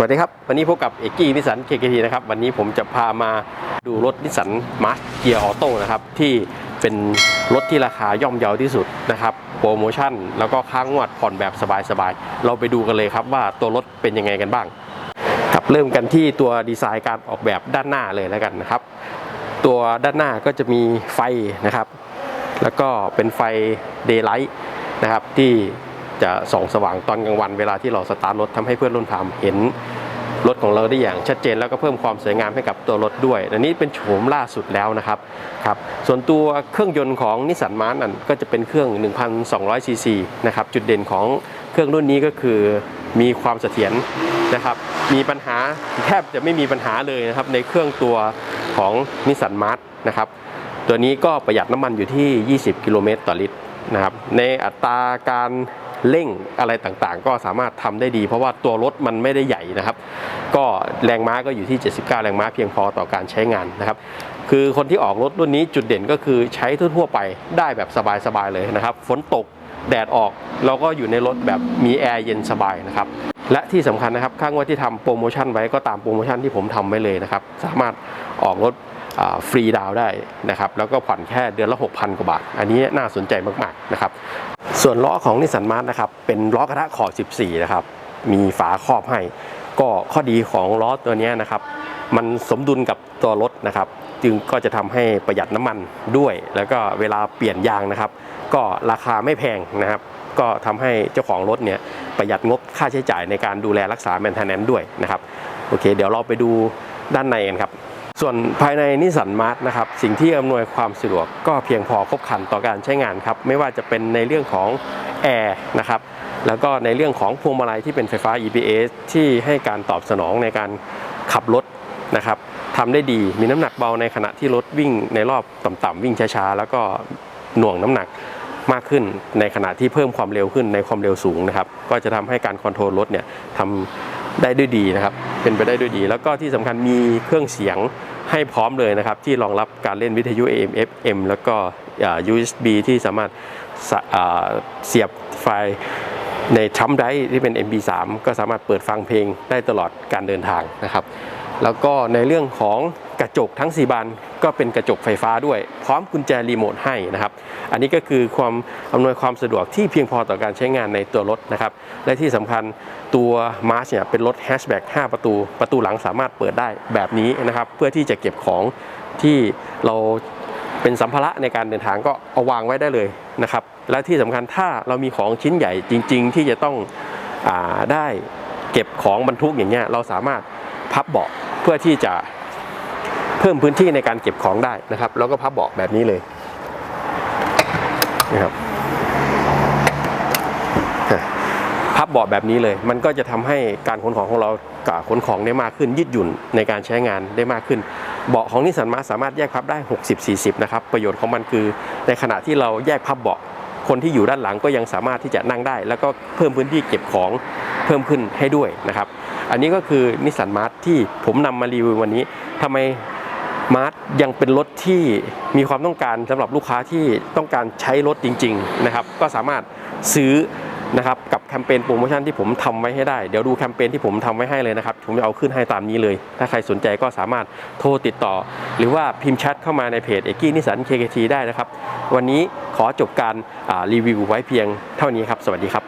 สวัสดีครับ วันนี้พบกับเอกกี้นิสันเคเคทีนะครับ วันนี้ผมจะพามาดูรถนิสสันมาร์ชเกียร์ออโต้นะครับ ที่เป็นรถที่ราคาย่อมเยาที่สุดนะครับ โปรโมชั่น แล้วก็ค้างงวดผ่อนแบบสบายๆ เราไปดูกันเลยครับว่าตัวรถเป็นยังไงกันบ้างครับเริ่มกันที่ตัวดีไซน์การออกแบบด้านหน้าเลยแล้วกันนะครับ ตัวด้านหน้าก็จะมีไฟนะครับ แล้วก็เป็นไฟเดย์ไลท์นะครับที่ จะส่องสว่างตอนกลางวันเวลาที่เราสตาร์ทรถทำให้เพื่อนร่วมทางเห็นรถของเราได้อย่างชัดเจนแล้วก็เพิ่มความสวยงามให้กับตัวรถด้วย อันนี้เป็นโฉมล่าสุดแล้วนะครับครับ ส่วนตัวเครื่องยนต์ของนิสสันมาร์นั่นก็จะเป็นเครื่อง 1,200 ซีซีนะครับ จุดเด่นของเครื่องรุ่นนี้ก็คือมีความเสถียรนะครับ มีปัญหาแทบจะไม่มีปัญหาเลยนะครับในเครื่องตัวของนิสสันมาร์นะครับ ตัวนี้ก็ประหยัดน้ำมันอยู่ที่ 20 กิโลเมตรต่อลิตรนะครับ ในอัตราการ เร่งอะไรต่างๆ ก็สามารถทำได้ดี เพราะว่าตัวรถมันไม่ได้ใหญ่นะครับ ก็แรงม้าก็อยู่ที่ 79 แรงม้าเพียงพอต่อการใช้งานนะครับ คือคนที่ออกรถรุ่นนี้จุดเด่นก็คือใช้ทั่วๆไปได้แบบสบายๆเลยนะครับ ฝนตกแดดออกเราก็อยู่ในรถแบบมีแอร์เย็นสบายนะครับและที่สำคัญนะครับข้างว่าที่ทำโปรโมชั่นไว้ก็ตามโปรโมชั่นที่ผมทำไว้เลยนะครับ สามารถออกรถ ฟรีดาวได้นะครับแล้วก็ผ่อนแค่เดือนละ 6,000 กว่าบาท อันนี้น่าสนใจมากๆนะครับส่วนล้อของนิสสันมาร์นะครับเป็นล้อกระทะขอบ 14 นะครับ มีฝาครอบให้ ก็ข้อดีของล้อตัวนี้นะครับ มันสมดุลกับตัวรถนะครับ จึงก็จะทำให้ประหยัดน้ำมันด้วย แล้วก็เวลาเปลี่ยนยางนะครับ ก็ราคาไม่แพงนะครับ ก็ทำให้เจ้าของรถเนี่ยประหยัดงบค่าใช้จ่ายในการดูแลรักษาแมนเทนแนนด้วยนะครับโอเค เดี๋ยวเราไปดูด้านในกันครับ ส่วนภายในนิสสันมาร์ทนะครับสิ่งที่อำนวยความสะดวกก็เพียงพอครบคันต่อการใช้งานครับไม่ว่าจะเป็นในเรื่องของแอร์นะครับแล้วก็ในเรื่องของพวงมาลัยที่เป็นไฟฟ้า EPS ที่ให้การตอบสนองในการขับรถนะครับทำได้ดีมีน้ำหนักเบาในขณะที่รถวิ่งในรอบต่ำๆวิ่งช้าๆ แล้วก็หน่วงน้ำหนักมากขึ้นในขณะที่เพิ่มความเร็วขึ้นในความเร็วสูงนะครับก็จะทำให้การคอนโทรลรถเนี่ยทำได้ด้วยดีนะครับเป็นไปได้ด้วยดี แล้วก็ที่สำคัญมีเครื่องเสียง ให้พร้อมเลยนะครับ ที่รองรับการเล่นวิทยุ AM FM แล้วก็ USB ที่สามารถเสียบไฟล์ในทรัมไดที่เป็น MP3 ก็สามารถเปิดฟังเพลงได้ตลอดการเดินทางนะครับ แล้วก็ในเรื่องของกระจกทั้ง 4 บานก็เป็นกระจกไฟฟ้าด้วย พร้อมกุญแจรีโมทให้นะครับ อันนี้ก็คือความอำนวยความสะดวกที่เพียงพอต่อการใช้งานในตัวรถนะครับ และที่สำคัญตัวมาร์ชเนี่ยเป็นรถแฮชแบ็ก5ประตู ประตูหลังสามารถเปิดได้แบบนี้นะครับ เพื่อที่จะเก็บของที่เราเป็นสัมภาระในการเดินทางก็เอาวางไว้ได้เลยนะครับ และที่สำคัญถ้าเรามีของชิ้นใหญ่จริง ๆ ที่จะต้องอได้เก็บของบรรทุกอย่างเงี้ยเราสามารถพับเบาะ พื่อที่จะเพิ่มพื้นที่ในการเก็บของได้นะครับ แล้วก็พับเบาะแบบนี้เลยนะครับพับเบาะแบบนี้เลย มันก็จะทำให้การขนของของเรากับขนของได้มากขึ้นยืดหยุ่นในการใช้งานได้มากขึ้น เบาะของนิสสันมาสามารถแยกพับได้ 60-40 นะครับ ประโยชน์ของมันคือ ในขณะที่เราแยกพับเบาะ คนที่อยู่ด้านหลังก็ยังสามารถที่จะนั่งได้ แล้วก็เพิ่มพื้นที่เก็บของเพิ่มขึ้นให้ด้วยนะครับ อันนี้ก็คือนิสสันมาร์ทที่ผมนำมารีวิววันนี้ทำไมมาร์ทยังเป็นรถที่มีความต้องการสำหรับลูกค้าที่ต้องการใช้รถจริง ๆ นะครับ ก็สามารถซื้อ นะครับกับแคมเปญโปรโมชั่นที่ผมทำไว้ให้ได้ เดี๋ยวดูแคมเปญที่ผมทำไว้ให้เลยนะครับ ผมจะเอาขึ้นให้ตามนี้เลย ถ้าใครสนใจก็สามารถโทรติดต่อ หรือว่าพิมพ์แชทเข้ามาในเพจเอกี้นิสัน KKT ได้นะครับ วันนี้ขอจบการรีวิวไว้เพียงเท่านี้ครับ สวัสดีครับ